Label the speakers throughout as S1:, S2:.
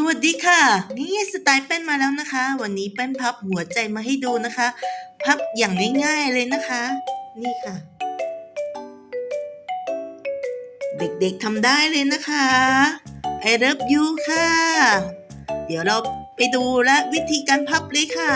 S1: สวัสดีค่ะ นี่สไตล์แป้นมาแล้วนะคะ วันนี้แป้นพับหัวใจมาให้ดูนะคะ พับอย่างง่ายๆเลยนะคะ นี่ค่ะ เด็กๆทำได้เลยนะคะ I love you ค่ะ เดี๋ยวเราไปดูและวิธีการพับเลยค่ะ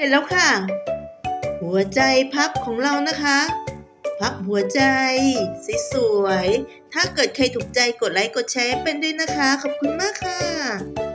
S1: ร็จแล้วค่ะ หัวใจพับของเรานะคะ พับหัวใจสวยๆถ้าเกิดใครถูกใจกดไลค์กดแชร์เป็นด้วยนะคะ ขอบคุณมากค่ะ